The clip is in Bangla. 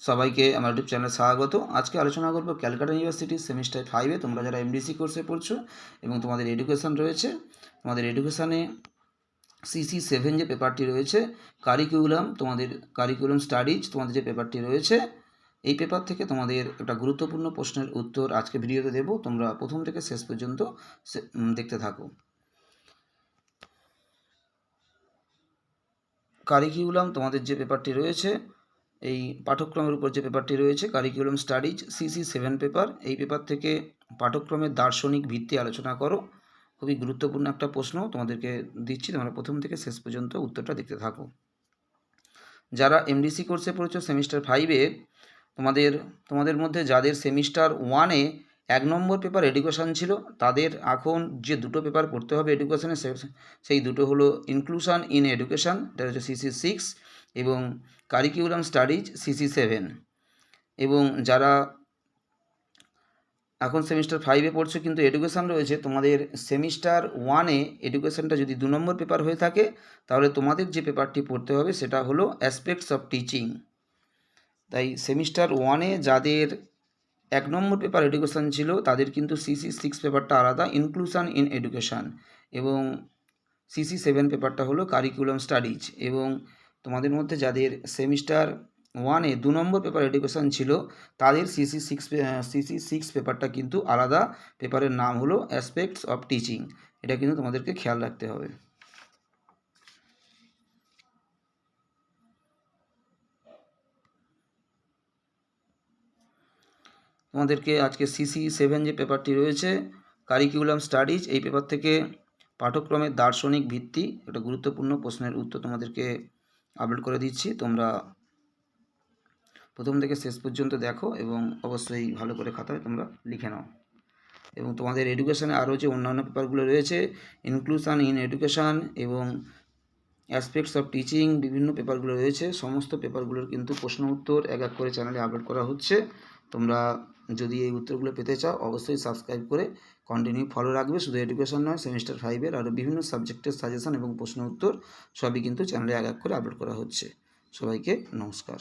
সবাইকে আমার ইউটিউব চ্যানেলে স্বাগত। আজকে আলোচনা করব ক্যালকাটা ইউনিভার্সিটির সেমিস্টার ফাইভে তোমরা যারা এমডিসি কোর্সে পড়ছো এবং তোমাদের এডুকেশন রয়েছে, তোমাদের এডুকেশানে সিসি সেভেন যে পেপারটি রয়েছে কারিকুলাম তোমাদের কারিকুলাম স্টাডিজ তোমাদের যে পেপারটি রয়েছে, এই পেপার থেকে তোমাদের একটা গুরুত্বপূর্ণ প্রশ্নের উত্তর আজকে ভিডিওতে দেবো। তোমরা প্রথম থেকে শেষ পর্যন্ত দেখতে থাকো। কারিকুলাম তোমাদের যে পেপারটি রয়েছে এই পাঠ্যক্রমের উপর যে পেপারটি রয়েছে curriculum studies CC seven paper এই পেপার থেকে পাঠ্যক্রমের দার্শনিক ভিত্তি আলোচনা করো। খুবই গুরুত্বপূর্ণ একটা প্রশ্ন তোমাদেরকে দিচ্ছি, তোমরা প্রথম থেকে শেষ পর্যন্ত উত্তরটা দেখতে থাকো। যারা এমডিসি কোর্সে পড়েছো সেমিস্টার ফাইভে তোমাদের তোমাদের মধ্যে যাদের সেমিস্টার ওয়ানে এক নম্বর পেপার এডুকেশান ছিল, তাদের এখন যে দুটো পেপার পড়তে হবে এডুকেশানে সেই দুটো হলো ইনক্লুশন ইন এডুকেশান এটা হচ্ছে সিসি সিক্স এবং কারিকুলাম স্টাডিজ সিসি সেভেন এবং যারা এখন সেমিস্টার ফাইভে পড়ছো কিন্তু এডুকেশান রয়েছে, তোমাদের সেমিস্টার ওয়ানে এডুকেশানটা যদি দু নম্বর পেপার হয়ে থাকে, তাহলে তোমাদের যে পেপারটি পড়তে হবে সেটা হলো অ্যাসপেক্টস অফ টিচিং তাই সেমিস্টার ওয়ানে যাদের এক নম্বর পেপার এডুকেশান ছিল, তাদের কিন্তু সিসি সিক্স পেপারটা আলাদা ইনক্লুশান ইন এডুকেশান এবং সিসি সেভেন পেপারটা হলো কারিকুলাম স্টাডিজ এবং তোমাদের মধ্যে যাদের সেমিস্টার ওয়ানে দু নম্বর পেপার এডুকেশান ছিল, তাদের সিসি সিক্স সিসি সিক্স পেপারটা কিন্তু আলাদা। পেপারের নাম হলো অ্যাসপেক্টস অফ টিচিং এটা কিন্তু তোমাদেরকে খেয়াল রাখতে হবে। তোমাদেরকে আজকে সিসি সেভেন যে পেপারটি রয়েছে কারিকুলাম স্টাডিজ এই পেপার থেকে পাঠক্রমের দার্শনিক ভিত্তি একটা গুরুত্বপূর্ণ প্রশ্নের উত্তর তোমাদেরকে আপলোড করে দিচ্ছি। তোমরা প্রথম থেকে শেষ পর্যন্ত দেখো এবং অবশ্যই ভালো করে খাতায় তোমরা লিখে নাও। এবং তোমাদের এডুকেশানে আরও যে অন্যান্য পেপারগুলো রয়েছে ইনক্লুশান ইন এডুকেশান এবং অ্যাসপেক্টস অফ টিচিং বিভিন্ন পেপারগুলো রয়েছে, সমস্ত পেপারগুলোর কিন্তু প্রশ্ন উত্তর এক এক করে চ্যানেলে আপলোড করা হচ্ছে। তোমরা যদি এই উত্তরগুলো পেতে চাও, অবশ্যই সাবস্ক্রাইব করে কন্টিনিউ ফলো রাখবে, শুধু এডুকেশন নয় সেমিস্টার ফাইভের আরও বিভিন্ন সাবজেক্টের সাজেশন এবং প্রশ্ন উত্তর সবই কিন্তু চ্যানেলে এক এক করে আপলোড করা হচ্ছে। সবাইকে নমস্কার।